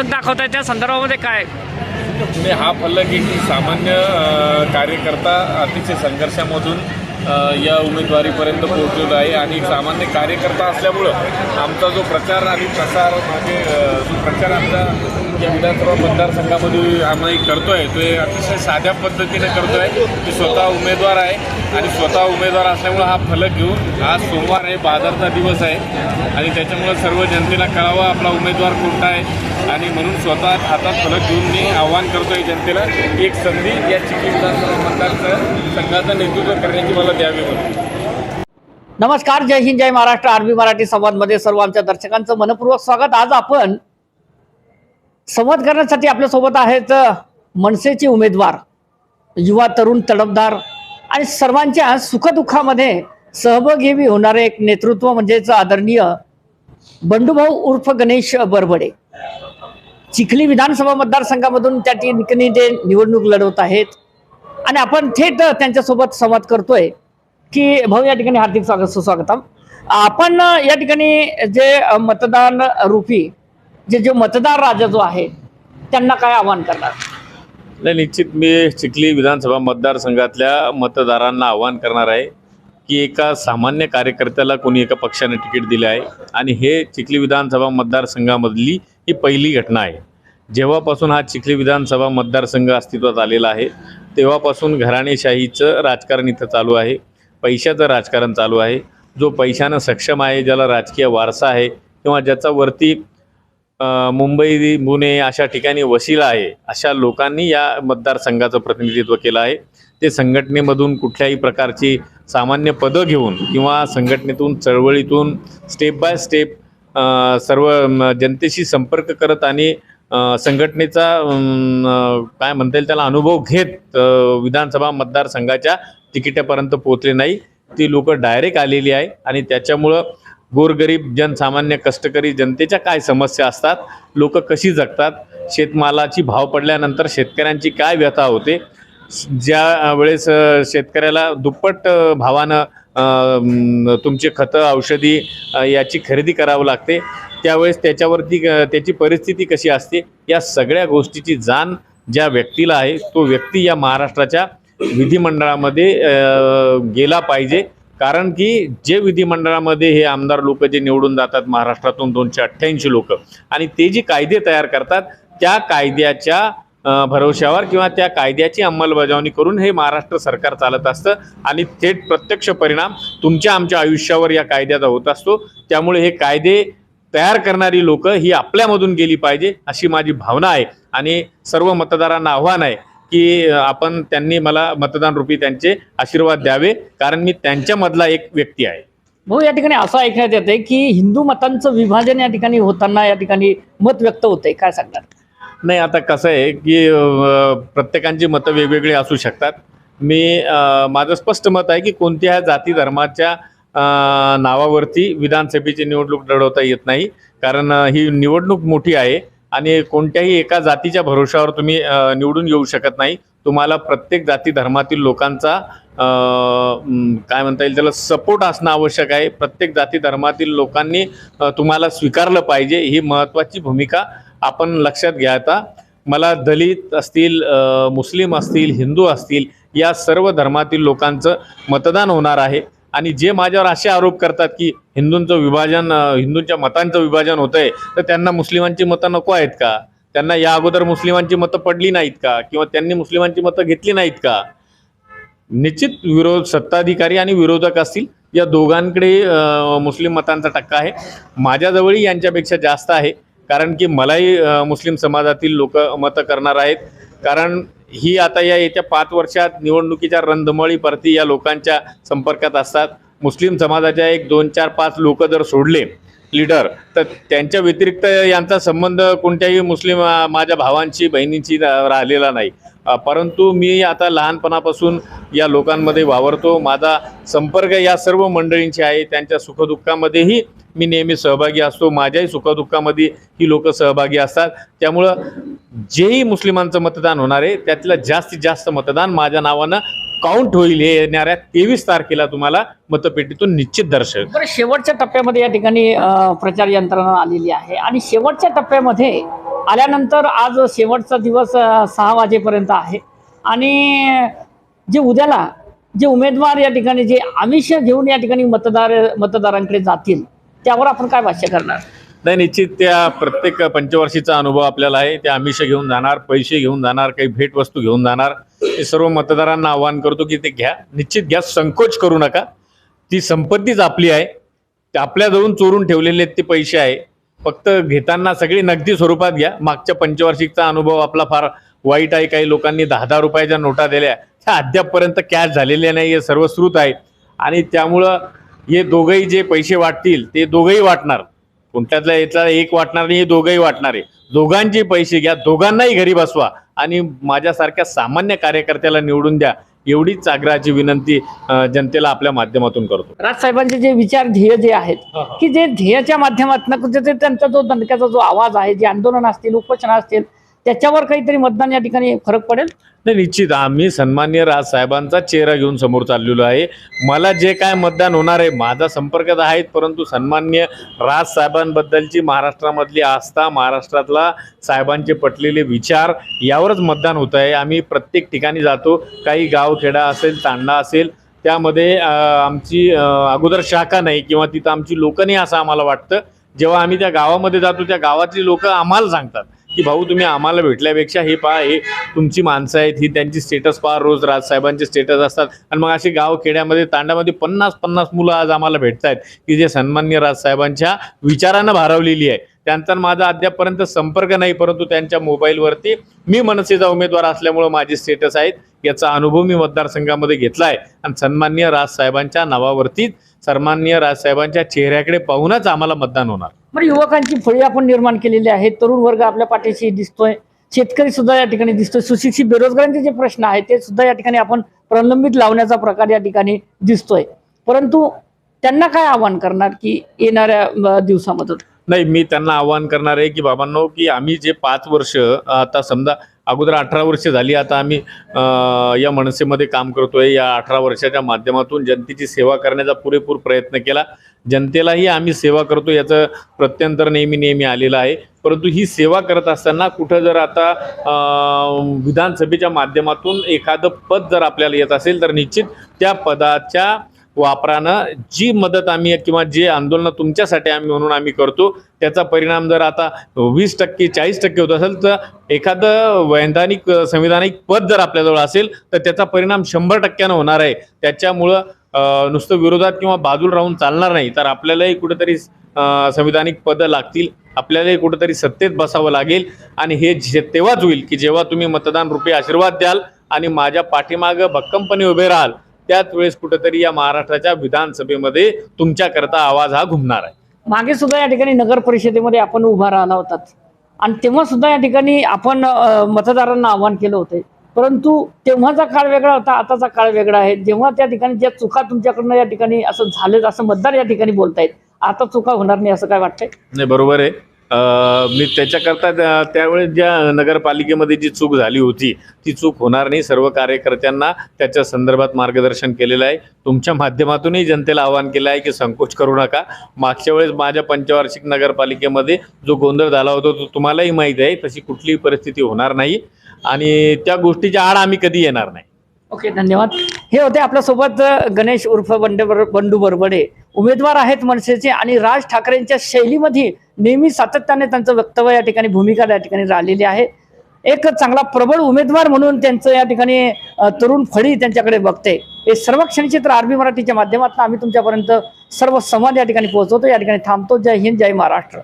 फलक दाखवताय त्या संदर्भामध्ये काय? हा फलक एक सामान्य कार्यकर्ता अतिशय संघर्षामधून या उमेदवारीपर्यंत पोहोचलेलो आहे आणि एक सामान्य कार्यकर्ता असल्यामुळं आमचा जो प्रचार आणि प्रसार म्हणजे जो प्रचार आमचा या विधानसभा मतदारसंघामध्ये आम्ही करतो आहे तो हे अतिशय साध्या पद्धतीने करतो आहे की स्वतः उमेदवार आहे आणि स्वतः उमेदवार असल्यामुळं हा फलक घेऊन आज सोमवार आहे बाजारचा दिवस आहे. आणि त्याच्यामुळं सर्व जनतेला कळावं आपला उमेदवार कोणता आहे. आणि म्हणून स्वतः हातात फलक घेऊन मी आव्हान करतो आहे जनतेला एक संधी या चिखली विधानसभा मतदार संघाचं नेतृत्व करण्याची मला द्यावी म्हणून. नमस्कार जय हिंद जय महाराष्ट्र. आरबी मराठी संवादमध्ये सर्व आमच्या दर्शकांचं मनपूर्वक स्वागत. आज आपण संवाद करण्यासाठी आपल्यासोबत आहेत मनसेचे उमेदवार युवा तरुण तडफदार आणि सर्वांच्या सुखदुःखामध्ये सहभागी होणारे एक नेतृत्व म्हणजेच आदरणीय बंडूभाऊ उर्फ गणेश बरबडे. चिखली विधानसभा मतदारसंघामधून त्या ठिकाणी ते निवडणूक लढवत आहेत. आणि आपण थेट त्यांच्यासोबत संवाद करतोय की भाऊ या ठिकाणी हार्दिक स्वागत सुस्वागतम. आपण या ठिकाणी जे मतदान रूपी जे जे मतदार राजा जो आहे त्यांना काय आवाहन करणार? नाही निश्चित मी चिखली विधानसभा मतदारसंघातल्या मतदारांना आवाहन करणार आहे की एका सामान्य कार्यकर्त्याला कोणी एका पक्षाने तिकीट दिले आहे. आणि हे चिखली विधानसभा मतदारसंघामधली ही पहिली घटना आहे. जेव्हापासून हा चिखली विधानसभा मतदारसंघ अस्तित्वात आलेला आहे तेव्हापासून घराणेशाहीचं राजकारण इथं चालू आहे. पैशाचं राजकारण चालू आहे. जो पैशानं सक्षम आहे ज्याला राजकीय वारसा आहे किंवा ज्याचा वरती मुंबई पुणे अशा ठिकाणी वशिला आहे अशा लोकांनी या मतदारसंघाचं प्रतिनिधित्व केलं आहे. ते संघटनेमधून कुठल्याही प्रकारची सामान्य पदं घेऊन किंवा संघटनेतून चळवळीतून स्टेप बाय स्टेप सर्व जनतेशी संपर्क करत आणि संघटनेचा काय म्हणता येईल त्याला अनुभव घेत विधानसभा मतदारसंघाच्या तिकिटापर्यंत पोहोचले नाही. ती लोक डायरेक्ट आलेली आहे आणि त्याच्यामुळं गोरगरीब जनसामान्य कष्टकरी जनतेच्या काय समस्या असतात? लोक कशी जगतात? शेतमालाची भाव पडल्यानंतर शेतकऱ्यांची काय व्यथा होते? ज्या वेळेस शेतकऱ्याला दुप्पट भावानं तुमचे खतं औषधी याची खरेदी करावं लागते. त्यावेळेस त्याच्यावरती त्याची परिस्थिती कशी असते या सगळ्या गोष्टीची जाण ज्या व्यक्तीला आहे तो व्यक्ती या महाराष्ट्राच्या विधिमंडळामध्ये गेला पाहिजे. कारण की जे विधिमंडळामध्ये हे आमदार लोक जे निवडून जातात महाराष्ट्रातून दोनशे अठ्ठ्याऐंशी लोक आणि ते जे कायदे तयार करतात त्या कायद्याच्या भरवशावर किंवा त्या कायद्याची अंमलबजावणी करून हे महाराष्ट्र सरकार चालत असतं. आणि थेट प्रत्यक्ष परिणाम तुमच्या आमच्या आयुष्यावर या कायद्याचा होत असतो. त्यामुळे हे कायदे तयार करणारी लोक ही आपल्यामधून गेली पाहिजे अशी माझी भावना आहे. आणि सर्व मतदारांना आव्हान आहे की आपण त्यांनी मला मतदान रूपी त्यांचे आशीर्वाद द्यावे कारण मी त्यांच्यामधला एक व्यक्ती आहे. भाऊ या ठिकाणी असं ऐकण्यात येते की हिंदू मतांचं विभाजन या ठिकाणी होताना या ठिकाणी मत व्यक्त होते काय सांगणार? नाही आता कसं आहे की प्रत्येकांची मतं वेगवेगळी असू शकतात. मी माझं स्पष्ट मत आहे की कोणत्या जाती धर्माच्या नावावरती विधानसभेची निवडणूक लढवता येत नाही. कारण ही निवडणूक मोठी आहे आणि कोणत्याही एका जातीच्या भरोशावर तुम्ही निवडून येऊ शकत नाही. तुम्हाला प्रत्येक जाती धर्मातील लोकांचा काय म्हणता येईल त्याला सपोर्ट असणं आवश्यक आहे. प्रत्येक जाती धर्मातील लोकांनी तुम्हाला स्वीकारलं पाहिजे. ही महत्त्वाची भूमिका आपण लक्षात घ्या आता. मला दलित असतील मुस्लिम असतील हिंदू असतील या सर्व धर्मातील लोकांचं मतदान होणार आहे. आणि जे माझ्यावर असे आरोप करतात की हिंदूंचं विभाजन हिंदूंच्या मतांचं विभाजन होतं आहे तर त्यांना मुस्लिमांची मतं नको आहेत का? त्यांना या अगोदर मुस्लिमांची मतं पडली नाहीत का? किंवा त्यांनी मुस्लिमांची मतं घेतली नाहीत का? निश्चित विरोध सत्ताधिकारी आणि विरोधक असतील या दोघांकडे मुस्लिम मतांचा टक्का आहे. माझ्याजवळही यांच्यापेक्षा जास्त आहे. कारण की मलाही मुस्लिम समाजातील लोक मतं करणार आहेत. कारण ही आता या येत्या पाच वर्षात निवडणुकीच्या रंधमळीपरती या लोकांच्या संपर्कात असतात. मुस्लिम समाजाच्या एक दोन चार पाच लोक जर सोडले लीडर तर त्यांच्या व्यतिरिक्त यांचा संबंध कोणत्याही मुस्लिम माझ्या भावांची बहिणींशी राहिलेला नाही. परंतु मी आता लहानपणापासून या लोकांमध्ये वावरतो. माझा संपर्क या सर्व मंडळींशी आहे. त्यांच्या सुखदुःखामध्येही मी नेहमी सहभागी असतो. माझ्याही सुखदुःखामध्ये ही लोक सहभागी असतात. त्यामुळं जेही मुस्लिमांचं मतदान होणार आहे त्यातलं जास्तीत जास्त मतदान माझ्या नावानं काउंट होईल हे येणाऱ्या तेवीस तारखेला तुम्हाला मतपेटीतून निश्चित दर्शवेल बरं शेवटच्या टप्प्यामध्ये या ठिकाणी अ, प्रचार यंत्रणा आलेली आहे. आणि शेवटच्या टप्प्यामध्ये आल्यानंतर आज शेवटचा दिवस अ, सहा वाजेपर्यंत आहे. आणि जे उद्याला जे उमेदवार या ठिकाणी जे आमिष घेऊन या ठिकाणी मतदार मतदारांकडे जातील त्यावर आपण काय भाष्य करणार? नाही निश्चित त्या प्रत्येक पंचवर्षीचा अनुभव आपल्याला आहे. ते आमिष घेऊन जाणार पैसे घेऊन जाणार काही भेटवस्तू घेऊन जाणार. हे सर्व मतदारांना आवाहन करतो की ते घ्या. निश्चित घ्या संकोच करू नका. ती संपत्तीच आपली आहे. ते आपल्याजवळून चोरून ठेवलेले आहेत ते पैसे आहे. फक्त घेताना सगळी नगदी स्वरूपात घ्या. मागच्या पंचवार्षिकचा अनुभव आपला फार वाईट आहे. काही लोकांनी दहा दहा रुपयाच्या नोटा दिल्या. त्या अद्यापपर्यंत कॅश झालेल्या नाही. हे सर्व श्रुत आहे. आणि त्यामुळं हे दोघंही जे पैसे वाटतील ते दोघंही वाटणार. कोणत्यातल्या याचा एक वाटणार नाही हे दोघंही वाटणार आहे. दोघांचे पैसे घ्या दोघांनाही घरी बसवा आणि माझ्यासारख्या सामान्य कार्यकर्त्याला निवडून द्या एवढीच आग्रहाची विनंती जनतेला आपल्या माध्यमातून करतो. राजसाहेबांचे जे विचार ध्येय जे आहेत की जे ध्येयाच्या माध्यमातून त्यांचा जो दणक्याचा जो आवाज आहे जे आंदोलन असतील उपोषण असतील त्याच्यावर काहीतरी मतदान या ठिकाणी फरक पडेल? नाही निश्चित. आम्ही सन्मान्य राजसाहेबांचा चेहरा घेऊन समोर चाललेलो आहे. मला जे काय मतदान होणार आहे माझा संपर्क तर आहेत परंतु सन्मान्य राजसाहेबांबद्दलची महाराष्ट्रामधली आस्था महाराष्ट्रातला साहेबांचे पटलेले विचार यावरच मतदान होत आहे. आम्ही प्रत्येक ठिकाणी जातो. काही गावखेडा असेल तांडा असेल त्यामध्ये आमची अगोदर शाखा नाही किंवा तिथं आमची लोकं नाही असं आम्हाला वाटतं. जेव्हा आम्ही त्या गावामध्ये जातो त्या गावातली लोक आम्हाला सांगतात. की भाऊ तुम्ही आम्हाला भेटल्यापेक्षा हे पहा हे तुमची माणसं आहेत ही त्यांची स्टेटस पहा रोज राजसाहेबांचे स्टेटस असतात. आणि मग असे गाव खेड्यामध्ये तांडामध्ये पन्नास पन्नास मुलं आज आम्हाला भेटत आहेत की जे सन्मान्य राजसाहेबांच्या विचारानं भारावलेली आहे. त्यांचा माझा अद्यापपर्यंत संपर्क नाही परंतु त्यांच्या मोबाईलवरती मी मनसेचा उमेदवार असल्यामुळं माझे स्टेटस आहेत याचा अनुभव मी मतदारसंघामध्ये घेतला आहे आणि सन्मान्य राजसाहेबांच्या नावावरतीच सन्मान्य राजसाहेबांच्या चेहऱ्याकडे पाहूनच आम्हाला मतदान होणार. बरं युवकांची फळी आपण निर्माण केलेली आहे तरुण वर्ग आपल्या पाठीशी दिसतोय. शेतकरी सुद्धा या ठिकाणी दिसतोय. सुशिक्षित बेरोजगारांचे जे प्रश्न आहेत ते सुद्धा या ठिकाणी आपण प्रलंबित लावण्याचा प्रकार या ठिकाणी दिसतोय. परंतु त्यांना काय आव्हान करणार की येणाऱ्या अ, दिवसामधून? नाही मी त्यांना आवाहन करणार आहे की बाबांनो की आम्ही जे पाच वर्ष आता समजा अगोदर अठरा वर्ष झाली आता आम्ही या मनसेमध्ये काम करतोय. या अठरा वर्षाच्या माध्यमातून जनतेची सेवा करण्याचा पुरेपूर प्रयत्न केला. जनतेलाही आम्ही सेवा करतो याचं प्रत्यंतर नेहमी नेहमी आलेलं आहे. परंतु ही सेवा करत असताना कुठं जर आता विधानसभेच्या माध्यमातून एखादं पद जर आपल्याला येत असेल तर निश्चित त्या पदाच्या वापरानं जी मदत आम्ही किंवा जे आंदोलन तुमच्यासाठी आम्ही म्हणून आम्ही करतो त्याचा परिणाम जर आता वीस टक्के चाळीस टक्के होत असेल तर एखादं वैधानिक संविधानिक पद जर आपल्याजवळ असेल तर त्याचा परिणाम शंभर टक्क्यानं होणार आहे. त्याच्यामुळं नुसतं विरोधात किंवा बाजूला राहून चालणार नाही तर आपल्यालाही कुठेतरी संविधानिक पदं लागतील आपल्यालाही कुठेतरी सत्तेत बसावं लागेल आणि हे तेव्हाच होईल की जेव्हा तुम्ही मतदान रुपये आशीर्वाद द्याल आणि माझ्या पाठीमागं भक्कमपणे उभे राहाल त्याच वेळेस कुठेतरी या महाराष्ट्राच्या विधानसभेमध्ये तुमच्याकरता आवाज हा घुमणार आहे. मागे सुद्धा या ठिकाणी नगर परिषदेमध्ये आपण उभा राहिला होतात आणि तेव्हा सुद्धा या ठिकाणी आपण मतदारांना आव्हान केलं होतं. परंतु तेव्हाचा काळ वेगळा होता आताचा काळ वेगळा आहे. जेव्हा त्या ठिकाणी ज्या चुका तुमच्याकडनं या ठिकाणी असं झालं असं मतदार या ठिकाणी बोलतायत आता चुका होणार नाही असं काय वाटतंय? नाही बरोबर आहे. मी त्याच्याकरता त्या- त्यावेळेस ज्या नगरपालिकेमध्ये जी चूक झाली होती ती चूक होणार नाही. सर्व कार्यकर्त्यांना त्याच्या संदर्भात मार्गदर्शन केलेलं आहे. तुमच्या माध्यमातूनही जनतेला आवाहन केलं आहे की संकोच करू नका. मागच्या वेळेस माझ्या पंचवार्षिक नगरपालिकेमध्ये जो गोंधळ झाला होता तो तुम्हालाही माहीत आहे. तशी कुठलीही परिस्थिती होणार नाही. आणि त्या गोष्टीच्या आड आम्ही कधी येणार नाही. ओके धन्यवाद. हे होते आपल्यासोबत गणेश उर्फ बंडे बंडू बरबडे. उमेदवार आहेत मनसेचे आणि राज ठाकरेंच्या शैलीमध्ये नेहमी सातत्याने त्यांचं वक्तव्य या ठिकाणी भूमिका या ठिकाणी राहिलेली आहे. एक चांगला प्रबळ उमेदवार म्हणून त्यांचं या ठिकाणी तरुण फळी त्यांच्याकडे बघते. हे सर्व क्षणचित्र आरबी मराठीच्या माध्यमातून आम्ही तुमच्यापर्यंत सर्व संवाद या ठिकाणी पोहोचवतो. या ठिकाणी थांबतो. जय हिंद जय महाराष्ट्र.